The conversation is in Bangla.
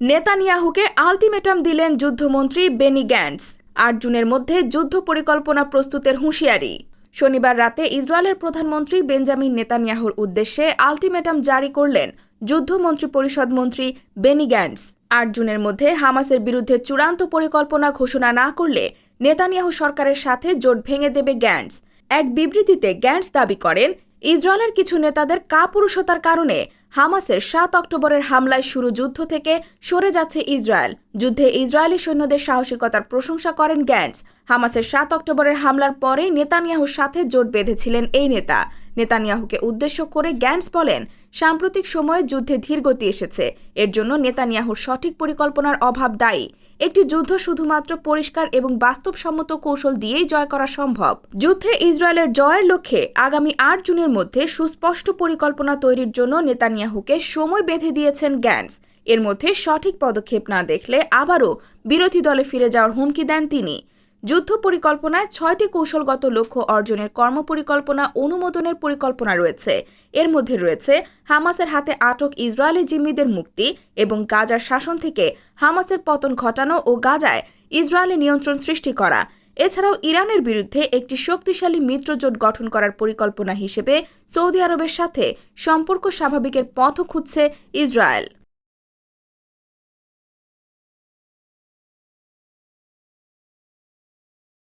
নেতানিয়াহুকে আলটিমেটাম দিলেন যুদ্ধমন্ত্রী বেনি গ্যান্টস। আট জুনের মধ্যে যুদ্ধ পরিকল্পনা প্রস্তুতের হুঁশিয়ারি। শনিবার রাতে ইসরায়েলের প্রধানমন্ত্রী বেঞ্জামিন নেতানিয়াহুর উদ্দেশ্যে আলটিমেটাম জারি করলেন যুদ্ধমন্ত্রী পরিষদ মন্ত্রী বেনি গ্যান্টস। আট জুনের মধ্যে হামাসের বিরুদ্ধে চূড়ান্ত পরিকল্পনা ঘোষণা না করলে নেতানিয়াহু সরকারের সাথে জোট ভেঙে দেবে গ্যান্টস। এক বিবৃতিতে গ্যান্টস দাবি করেন, ইসরায়েলের কিছু নেতাদের কাপুরুষতার কারণে হামাসের সাত অক্টোবরের হামলায় শুরু যুদ্ধ থেকে সরে যাচ্ছে ইসরায়েল। যুদ্ধে ইসরায়েলি সৈন্যদের সাহসিকতার প্রশংসা করেন গ্যান্টস। হামাসের সাত অক্টোবরের হামলার পরেই নেতানিয়াহুর সাথে জোট বেঁধেছিলেন এই নেতা। নেতানিয়াহুকে উদ্দেশ্য করে গ্যান্টস বলেন, সাম্প্রতিক সময়ে যুদ্ধে ধীরগতি এসেছে। এর জন্য নেতানিয়াহুর সঠিক পরিকল্পনার অভাব দায়ী। একটি যুদ্ধ শুধুমাত্র পরিষ্কার এবং বাস্তবসম্মত কৌশল দিয়েই জয় করা সম্ভব। যুদ্ধে ইসরায়েলের জয়ের লক্ষ্যে আগামী আট জুনের মধ্যে সুস্পষ্ট পরিকল্পনা তৈরির জন্য নেতানিয়াহুকে সময় বেঁধে দিয়েছেন গ্যান্স এর মধ্যে সঠিক পদক্ষেপ না দেখলে আবারও বিরোধী দলে ফিরে যাওয়ার হুমকি দেন তিনি। যুদ্ধ পরিকল্পনায় ছয়টি কৌশলগত লক্ষ্য অর্জনের কর্মপরিকল্পনা অনুমোদনের পরিকল্পনা রয়েছে। এর মধ্যে রয়েছে হামাসের হাতে আটক ইসরায়েলি জিম্মিদের মুক্তি এবং গাজার শাসন থেকে হামাসের পতন ঘটানো ও গাজায় ইসরায়েলি নিয়ন্ত্রণ সৃষ্টি করা। এছাড়াও ইরানের বিরুদ্ধে একটি শক্তিশালী মিত্রজোট গঠন করার পরিকল্পনা হিসেবে সৌদি আরবের সাথে সম্পর্ক স্বাভাবিকের পথও খুঁজছে ইসরায়েল।